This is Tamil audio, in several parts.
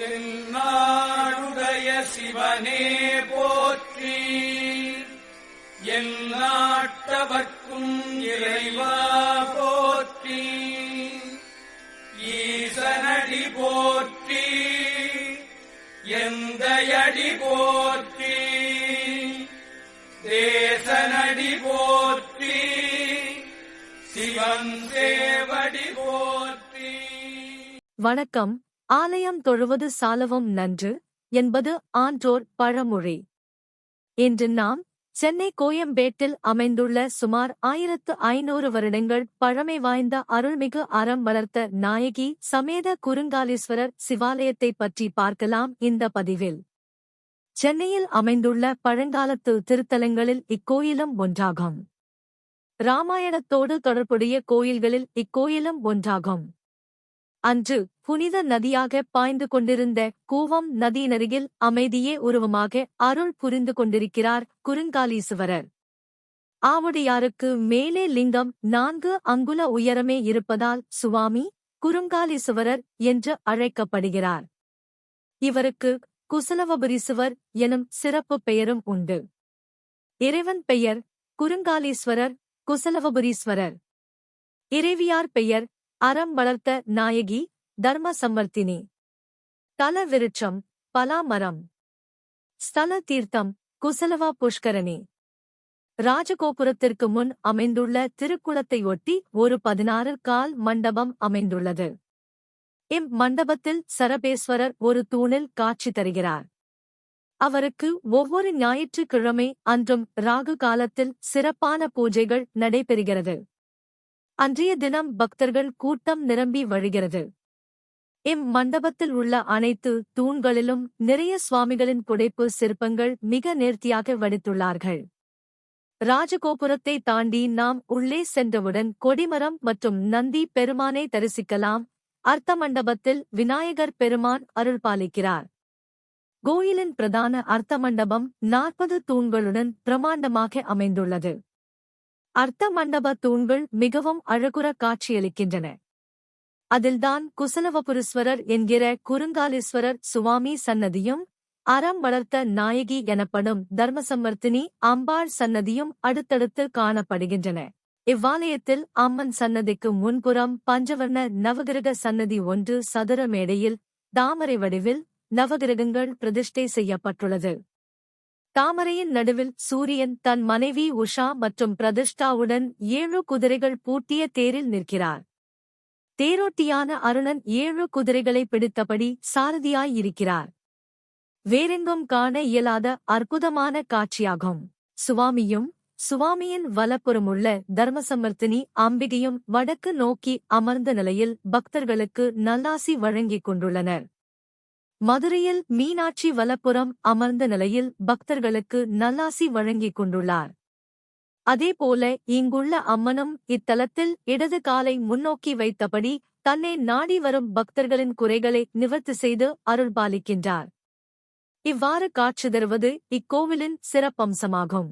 தென்னாடுடைய சிவனே போற்றி. எந்நாட்டவர்க்கும் இறைவா போற்றி. ஈசனடி போற்றி. எந்தையடி போற்றி. தேசனடி போற்றி. சிவன் தேவடி போற்றி. வணக்கம். ஆலயம் தொழுவது சாலவும் நன்று என்பது ஆன்றோர் பழமொழி. இன்று நாம் சென்னை கோயம்பேட்டில் அமைந்துள்ள சுமார் ஆயிரத்து ஐநூறு வருடங்கள் பழமை வாய்ந்த அருள்மிகு அறம் வளர்த்த நாயகி சமேத குறுங்காலீஸ்வரர் சிவாலயத்தைப் பற்றி பார்க்கலாம் இந்த பதிவில். சென்னையில் அமைந்துள்ள பழங்காலத்து திருத்தலங்களில் இக்கோயிலும் ஒன்றாகும். ராமாயணத்தோடு தொடர்புடைய கோயில்களில் இக்கோயிலும் ஒன்றாகும். அன்று புனித நதியாக பாய்ந்து கொண்டிருந்த கூவம் நதியினருகில் அமைதியே உருவமாக அருள் புரிந்து கொண்டிருக்கிறார் குறுங்காலீசுவரர். ஆவுடையாருக்கு மேலே லிங்கம் நான்கு அங்குல உயரமே இருப்பதால் சுவாமி குறுங்காலீசுவரர் என்று அழைக்கப்படுகிறார். இவருக்கு குசலவபுரீசுவர் எனும் சிறப்பு பெயரும் உண்டு. இறைவன் பெயர் குறுங்காலீஸ்வரர் குசலவபுரீஸ்வரர். இறைவியார் பெயர் அறம் வளர்த்த நாயகி தர்ம சம்மர்த்தினி தல விருட்சம் பலாமரம். ஸ்தல தீர்த்தம் குசலவா புஷ்கரணி. ராஜகோபுரத்திற்கு முன் அமைந்துள்ள திருக்குளத்தையொட்டி ஒரு பதினாறு கால் மண்டபம் அமைந்துள்ளது. இம் மண்டபத்தில் சரபேஸ்வரர் ஒரு தூணில் காட்சி தருகிறார். அவருக்கு ஒவ்வொரு ஞாயிற்றுக்கிழமை அன்றும் ராகு காலத்தில் சிறப்பான பூஜைகள் நடைபெறுகிறது. அன்றைய தினம் பக்தர்கள் கூட்டம் நிரம்பி வழிகிறது. இம் மண்டபத்தில் உள்ள அனைத்து தூண்களிலும் நிறைய சுவாமிகளின் புடைப்பு சிற்பங்கள் மிக நேர்த்தியாக வடித்துள்ளார்கள். ராஜகோபுரத்தை தாண்டி நாம் உள்ளே சென்றவுடன் கொடிமரம் மற்றும் நந்தி பெருமானை தரிசிக்கலாம். அர்த்த மண்டபத்தில் விநாயகர் பெருமான் அருள் பாலிக்கிறார் கோயிலின் பிரதான அர்த்த மண்டபம் நாற்பது தூண்களுடன் பிரமாண்டமாக அமைந்துள்ளது. அர்த்த மண்டப தூண்கள் மிகவும் அழகுற காட்சியளிக்கின்றன. அதில்தான் குசலவபுரீஸ்வரர் என்கிற குறுங்காலீஸ்வரர் சுவாமி சன்னதியும் அறம் வளர்த்த நாயகி எனப்படும் தர்மசம்மர்த்தினி அம்பாள் சன்னதியும் அடுத்தடுத்து காணப்படுகின்றன. இவ்வாலயத்தில் அம்மன் சன்னதிக்கு முன்புறம் பஞ்சவர்ண நவகிரக சன்னதி ஒன்று சதுர மேடையில் தாமரை வடிவில் நவகிரகங்கள் பிரதிஷ்டை செய்யப்பட்டுள்ளது. தாமரையின் நடுவில் சூரியன் தன் மனைவி உஷா மற்றும் பிரதிஷ்டாவுடன் ஏழு குதிரைகள் பூட்டிய தேரில் நிற்கிறார். தேரோட்டியான அருணன் ஏழு குதிரைகளை பிடித்தபடி சாரதியாயிருக்கிறார் வேறெங்கும் காண இயலாத அற்புதமான காட்சியாகும். சுவாமியும் சுவாமியின் வலப்புறமுள்ள தர்மசமர்த்தினி அம்பிகையும் வடக்கு நோக்கி அமர்ந்த நிலையில் பக்தர்களுக்கு நல்லாசி வழங்கிக் கொண்டுள்ளனர். மதுரையில் மீனாட்சி வலப்புறம் அமர்ந்த நிலையில் பக்தர்களுக்கு நல்லாசி வழங்கிக் கொண்டுள்ளார். அதேபோல இங்குள்ள அம்மனும் இத்தலத்தில் இடது காலை முன்னோக்கி வைத்தபடி தன்னை நாடி வரும் பக்தர்களின் குறைகளை நிவர்த்தி செய்து அருள்பாலிக்கின்றார். இவ்வாறு காட்சி தருவது இக்கோவிலின் சிறப்பம்சமாகும்.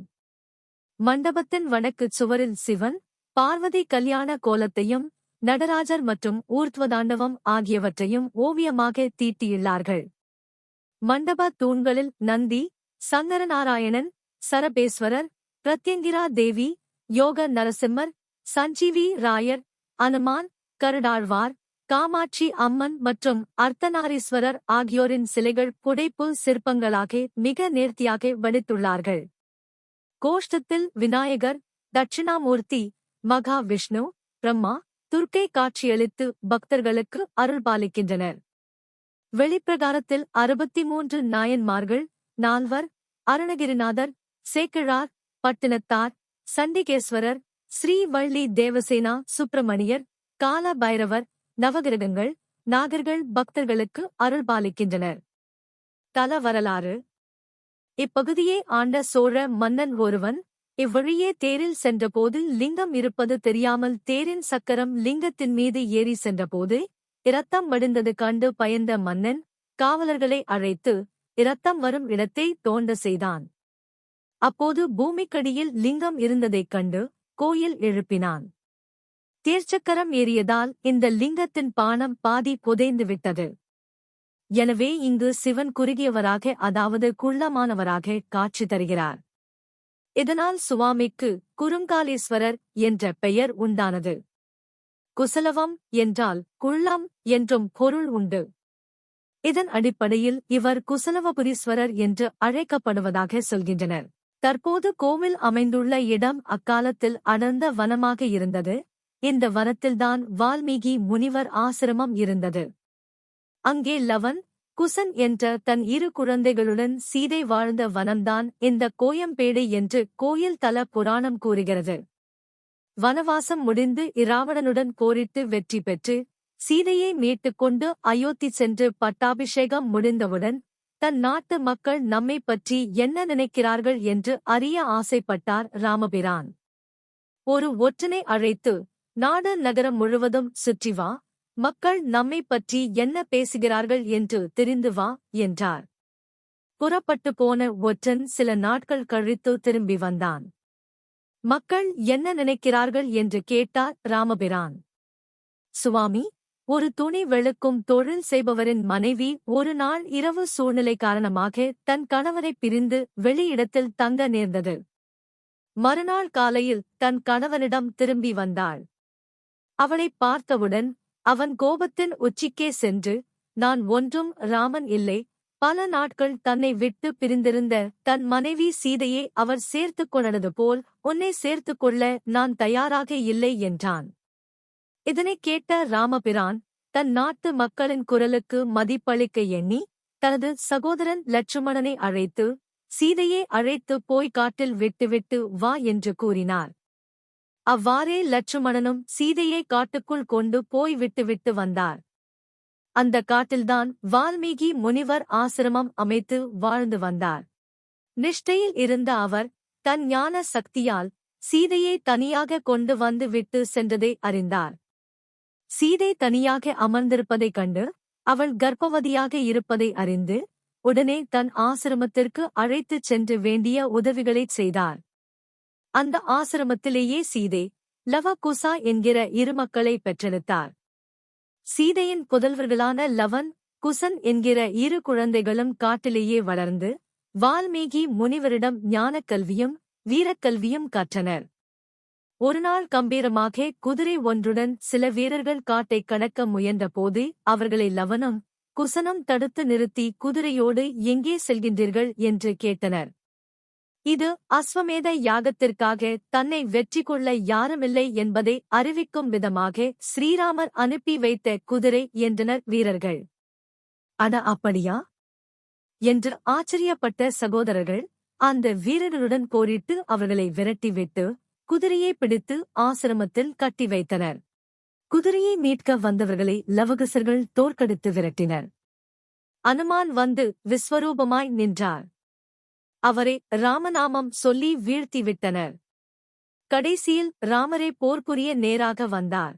மண்டபத்தின் வடக்குச் சுவரில் சிவன் பார்வதி கல்யாண கோலத்தையும் நடராஜர் மற்றும் ஊர்த்வதாண்டவம் ஆகியவற்றையும் ஓவியமாக தீட்டியுள்ளார்கள். மண்டப தூண்களில் நந்தி சங்கரநாராயணன் சரபேஸ்வரர் பிரத்யங்கிரா தேவி யோக நரசிம்மர் சஞ்சீவி ராயர் அனுமான் கருடாழ்வார் காமாட்சி அம்மன் மற்றும் அர்த்தநாரீஸ்வரர் ஆகியோரின் சிலைகள் புடைப்பு சிற்பங்களாக மிக நேர்த்தியாக வடித்துள்ளார்கள். கோஷ்டத்தில் விநாயகர் தட்சிணாமூர்த்தி மகா விஷ்ணு பிரம்மா துர்க்கை காட்சியளித்து பக்தர்களுக்கு அருள்பாலிக்கின்றனர் வெளிப்பிரகாரத்தில் அறுபத்தி மூன்று நாயன்மார்கள் நால்வர் அருணகிரிநாதர் சேக்கிழார் பட்டினத்தார் சண்டிகேஸ்வரர் ஸ்ரீவள்ளி தேவசேனா சுப்பிரமணியர் கால பைரவர் நவகிரகங்கள் நாகர்கள் பக்தர்களுக்கு அருள்பாலிக்கின்றனர் தல வரலாறு இப்பகுதியை ஆண்ட சோழ மன்னன் ஒருவன் இவ்வழியே தேரில் சென்றபோது லிங்கம் இருப்பது தெரியாமல் தேரின் சக்கரம் லிங்கத்தின் மீது ஏறி சென்றபோது இரத்தம் வடிந்தது கண்டு பயந்த மன்னன் காவலர்களை அழைத்து இரத்தம் வரும் இடத்தை தோண்ட செய்தான். அப்போது பூமிக்கடியில் லிங்கம் இருந்ததைக் கண்டு கோயில் எழுப்பினான். தேர்ச்சக்கரம் ஏறியதால் இந்த லிங்கத்தின் பானம் பாதி புதைந்து விட்டது. எனவே இங்கு சிவன் குறுகியவராக அதாவது குள்ளமானவராக காட்சி தருகிறார். இதனால் சுவாமிக்கு குறுங்காலீஸ்வரர் என்ற பெயர் உண்டானது. குசலவம் என்றால் குள்ளம் என்றும் பொருள் உண்டு. இதன் அடிப்படையில் இவர் குசலவபுரீஸ்வரர் என்று அழைக்கப்படுவதாக சொல்கின்றனர். தற்போது கோவில் அமைந்துள்ள இடம் அக்காலத்தில் அடர்ந்த வனமாக இருந்தது. இந்த வனத்தில்தான் வால்மீகி முனிவர் ஆசிரமம் இருந்தது. அங்கே லவன் குசன் என்ற தன் இரு குழந்தைகளுடன் சீதை வாழ்ந்த வனம்தான் இந்த கோயம்பேடு என்று கோயில் தல புராணம் கூறுகிறது. வனவாசம் முடிந்து இராவணனுடன் போரிட்டு வெற்றி பெற்று சீதையை மீட்டுக் கொண்டு அயோத்தி சென்று பட்டாபிஷேகம் முடிந்தவுடன் தன் நாட்டு மக்கள் நம்மை பற்றி என்ன நினைக்கிறார்கள் என்று அறிய ஆசைப்பட்டார் ராமபிரான். ஒரு ஒற்றனை அழைத்து நாடு நகரம் முழுவதும் சுற்றி வா மக்கள் நம்மை பற்றி என்ன பேசுகிறார்கள் என்று தெரிந்து வா என்றார். புறப்பட்டு போன ஒற்றன் சில நாட்கள் கழித்து திரும்பி வந்தான். மக்கள் என்ன நினைக்கிறார்கள் என்று கேட்டார் ராமபிரான். சுவாமி ஒரு துணி வெளுக்கும் தொழில் செய்பவரின் மனைவி ஒரு நாள் இரவு சூழ்நிலை காரணமாக தன் கணவரை பிரிந்து வெளியிடத்தில் தங்க நேர்ந்தது. மறுநாள் காலையில் தன் கணவனிடம் திரும்பி வந்தாள். அவளைப் பார்த்தவுடன் அவன் கோபத்தின் உச்சிக்கே சென்று நான் ஒன்றும் ராமன் இல்லை. பல நாட்கள் தன்னை விட்டு பிரிந்திருந்த தன் மனைவி சீதையை அவர் சேர்த்துக் கொண்டது போல் உன்னை சேர்த்துக் கொள்ள நான் தயாராக இல்லை என்றான். இதனைக் கேட்ட ராமபிரான் தன் நாட்டு மக்களின் குரலுக்கு மதிப்பளிக்க எண்ணி தனது சகோதரன் லட்சுமணனை அழைத்து சீதையை அழைத்து போய் காட்டில் விட்டுவிட்டு வா என்று கூறினார். அவ்வாறே லட்சுமணனும் சீதையை காட்டுக்குள் கொண்டு போய் விட்டுவிட்டு வந்தார். அந்த காட்டில்தான் வால்மீகி முனிவர் ஆசிரமம் அமைத்து வாழ்ந்து வந்தார். நிஷ்டையில் இருந்த அவர் தன் ஞான சக்தியால் சீதையை தனியாக கொண்டு வந்து விட்டு சென்றதை அறிந்தார். சீதை தனியாக அமர்ந்திருப்பதைக் கண்டு அவள் கர்ப்பவதியாக இருப்பதை அறிந்து உடனே தன் ஆசிரமத்திற்கு அழைத்துச் சென்று வேண்டிய உதவிகளைச் செய்தார். அந்த ஆசிரமத்திலேயே சீதை லவ குசா என்கிற இரு மக்களை பெற்றெடுத்தார். சீதையின் புதல்வர்களான லவன் குசன் என்கிற இரு குழந்தைகளும் காட்டிலேயே வளர்ந்து வால்மீகி முனிவரிடம் ஞானக் கல்வியும் வீரக்கல்வியும் கற்றனர். ஒருநாள் கம்பீரமாக குதிரை ஒன்றுடன் சில வீரர்கள் காட்டைக் கடக்க முயன்றபோது அவர்களை லவனும் குசனும் தடுத்து நிறுத்தி குதிரையோடு எங்கே செல்கின்றீர்கள் என்று கேட்டனர். இது அஸ்வமேத யாகத்திற்காக தன்னை வெற்றி கொள்ள யாருமில்லை என்பதை அறிவிக்கும் விதமாக ஸ்ரீராமர் அனுப்பி வைத்த குதிரை என்றனர் வீரர்கள். அட அப்படியா? என்று ஆச்சரியப்பட்ட சகோதரர்கள் அந்த வீரர்களுடன் போரிட்டு அவர்களை விரட்டிவிட்டு குதிரையை பிடித்து ஆசிரமத்தில் கட்டி வைத்தனர். குதிரையை மீட்க வந்தவர்களை லவகசர்கள் தோற்கடித்து விரட்டினர். அனுமான் வந்து விஸ்வரூபமாய் நின்றார். அவரை ராமநாமம் சொல்லி வீழ்த்திவிட்டனர். கடைசியில் ராமரே போர்க்குரிய நேராக வந்தார்.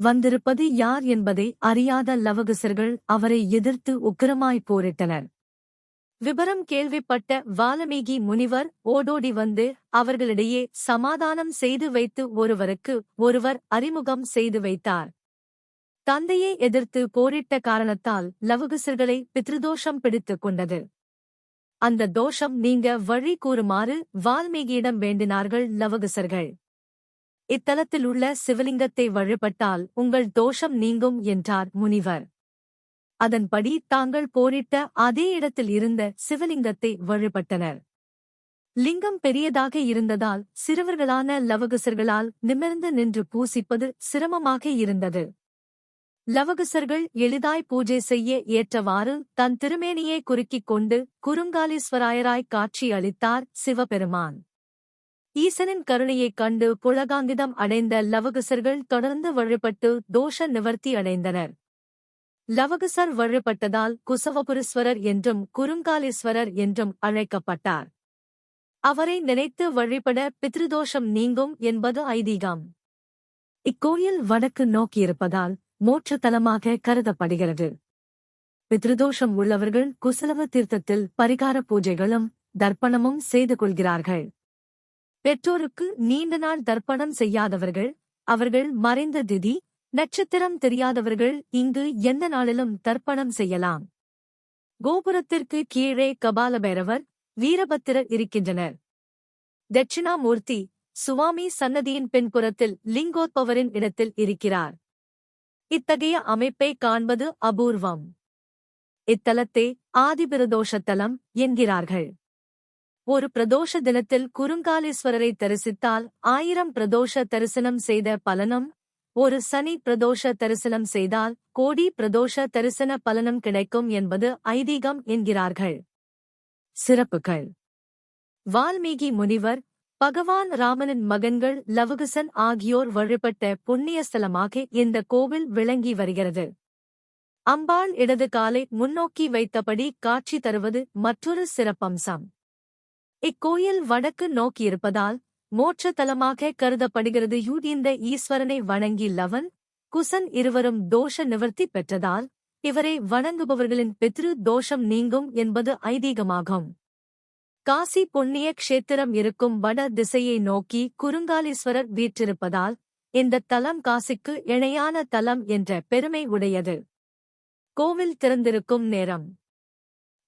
வந்திருப்பது யார் என்பதை அறியாத லவகுசர்கள் அவரை எதிர்த்து உக்கிரமாய் போரிட்டனர். விபரம் கேள்விப்பட்ட வால்மீகி முனிவர் ஓடோடி வந்து அவர்களிடையே சமாதானம் செய்து வைத்து ஒருவருக்கு ஒருவர் அறிமுகம் செய்து வைத்தார். தந்தையை எதிர்த்து போரிட்ட காரணத்தால் லவகுசர்களை பித்ருதோஷம் பிடித்துக் கொண்டது. அந்த தோஷம் நீங்க வழி கூறுமாறு வால்மீகியிடம் வேண்டினார்கள் லவகுசர்கள். இத்தலத்தில் உள்ள சிவலிங்கத்தை வழிபட்டால் உங்கள் தோஷம் நீங்கும் என்றார் முனிவர். அதன்படி தாங்கள் போரிட்ட அதே இடத்தில் இருந்த சிவலிங்கத்தை வழிபட்டனர். லிங்கம் பெரியதாக இருந்ததால் சிறுவர்களான லவகுசர்களால் நிமிர்ந்து நின்று பூசிப்பது சிரமமாக இருந்தது. லவகுசர்கள் எளிதாய் பூஜை செய்ய ஏற்றவாறு தன் திருமேனியை குறுக்கிக் கொண்டு குறுங்காலீஸ்வராயராய் காட்சி அளித்தார் சிவபெருமான். ஈசனின் கருணையைக் கண்டு புலகாங்கிதம் அடைந்த லவகுசர்கள் தொடர்ந்து வழிபட்டு தோஷ நிவர்த்தி அடைந்தனர். லவகுசர் வழிபட்டதால் குசவபுரீஸ்வரர் என்றும் குறுங்காலீஸ்வரர் என்றும் அழைக்கப்பட்டார். அவரை நினைத்து வழிபட பித்ருதோஷம் நீங்கும் என்பது ஐதீகம். இக்கோயில் வடக்கு நோக்கியிருப்பதால் மோட்சத்தலமாக கருதப்படுகிறது. பித்ருதோஷம் உள்ளவர்கள் குசலவ தீர்த்தத்தில் பரிகார பூஜைகளும் தர்ப்பணமும் செய்து கொள்கிறார்கள். பெற்றோருக்கு நீண்ட நாள் தர்ப்பணம் செய்யாதவர்கள் அவர்கள் மறைந்த திதி நட்சத்திரம் தெரியாதவர்கள் இங்கு எந்த நாளிலும் தர்ப்பணம் செய்யலாம். கோபுரத்திற்கு கீழே கபாலபைரவர் வீரபத்திரர் இருக்கின்றனர். தட்சிணாமூர்த்தி சுவாமி சன்னதியின் பின்புறத்தில் லிங்கோத்பவரின் இடத்தில் இருக்கிறார். இத்தகைய அமைப்பை காண்பது அபூர்வம். இத்தலத்தை ஆதிபிரதோஷத்தலம் என்கிறார்கள். ஒரு பிரதோஷ தினத்தில் குறுங்காலீஸ்வரரை தரிசித்தால் ஆயிரம் பிரதோஷ தரிசனம் செய்த பலனும் ஒரு சனி பிரதோஷ தரிசனம் செய்தால் கோடி பிரதோஷ தரிசன பலனும் கிடைக்கும் என்பது ஐதீகம் என்கிறார்கள். சிறப்புகள். வால்மீகி முனிவர் பகவான் ராமனின் மகன்கள் லவகுசன் ஆகியோர் வழிபட்ட புண்ணிய ஸ்தலமாக இந்த கோவில் விளங்கி வருகிறது. அம்பாள் இடது காலை முன்னோக்கி வைத்தபடி காட்சி தருவது மற்றொரு சிறப்பம்சம். இக்கோயில் வடக்கு நோக்கியிருப்பதால் மோட்ச தலமாக கருதப்படுகிறது யூடிந்த ஈஸ்வரனை வணங்கி லவன் குசன் இருவரும் தோஷ நிவர்த்தி பெற்றதால் இவரை வணங்குபவர்களின் பித்ரு தோஷம் நீங்கும் என்பது ஐதீகமாகும். காசி புண்ணிய க்ஷேத்திரம் இருக்கும் வட திசையை நோக்கி குறுங்காலீஸ்வரர் வீற்றிருப்பதால் இந்த தலம் காசிக்கு இணையான தலம் என்ற பெருமை உடையது. கோவில் திறந்திருக்கும் நேரம்.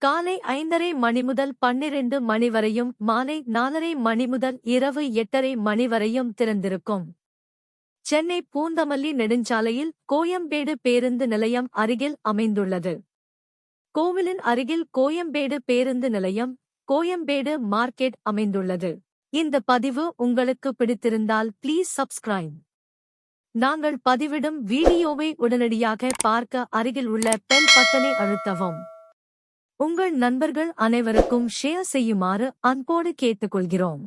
காலை ஐந்தரை மணி முதல் பன்னிரண்டு மணி வரையும் மாலை நாலரை மணி முதல் இரவு எட்டரை மணி வரையும் திறந்திருக்கும். சென்னை பூந்தமல்லி நெடுஞ்சாலையில் கோயம்பேடு பேருந்து நிலையம் அருகில் அமைந்துள்ளது. கோவிலின் அருகில் கோயம்பேடு பேருந்து நிலையம் கோயம்பேடு மார்க்கெட் அமைந்துள்ளது. இந்த பதிவு உங்களுக்கு பிடித்திருந்தால் ப்ளீஸ் சப்ஸ்கிரைப் நாங்கள் பதிவிடும் வீடியோவை உடனடியாக பார்க்க அருகில் உள்ள பெல் பட்டனை அழுத்தவும். உங்கள் நண்பர்கள் அனைவருக்கும் ஷேர் செய்யுமாறு அன்போடு கேட்டுக்கொள்கிறோம்.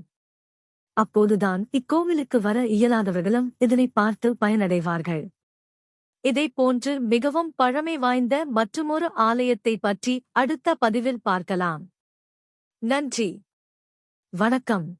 அப்போதுதான் இக்கோவிலுக்கு வர இயலாதவர்களும் இதனை பார்த்து பயனடைவார்கள். இதை போன்று மிகவும் பழமை வாய்ந்த மற்றுமொரு ஆலயத்தை பற்றி அடுத்த பதிவில் பார்க்கலாம். நன்றி. வணக்கம்.